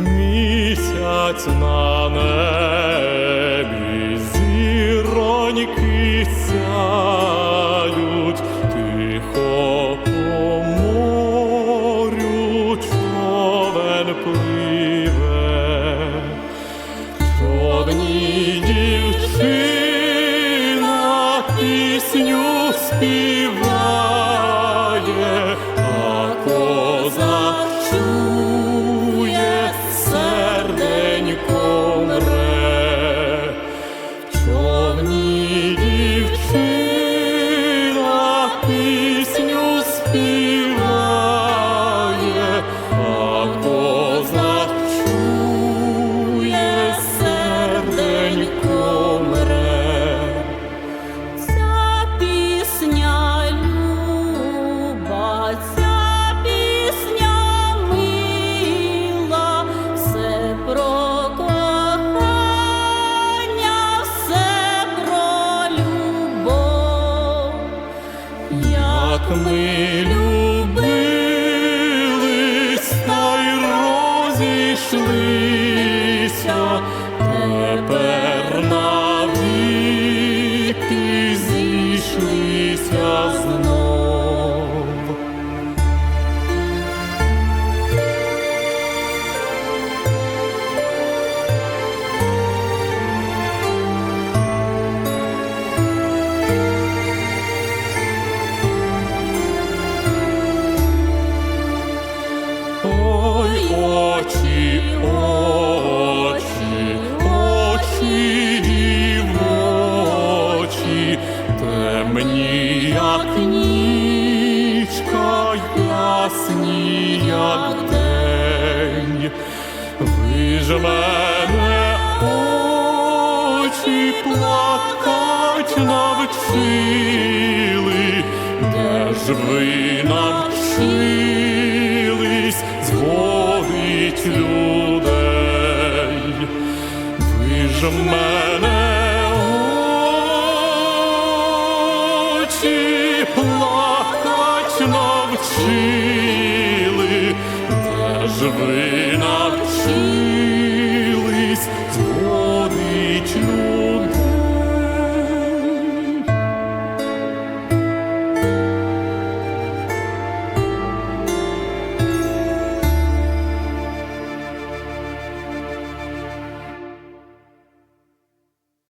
блищать на небі, зіроньки сяють, тихо по морю човен пливе. Човні дівчина пісню співає, need. Ми любились, та розійшлися, тепер навіки зійшлися знов. Темні, як нічка, ясні, як день. Ви ж мене очі плакать навчили, де ж ви навчились зводить людей? Ви ж мене жили, де ж ви?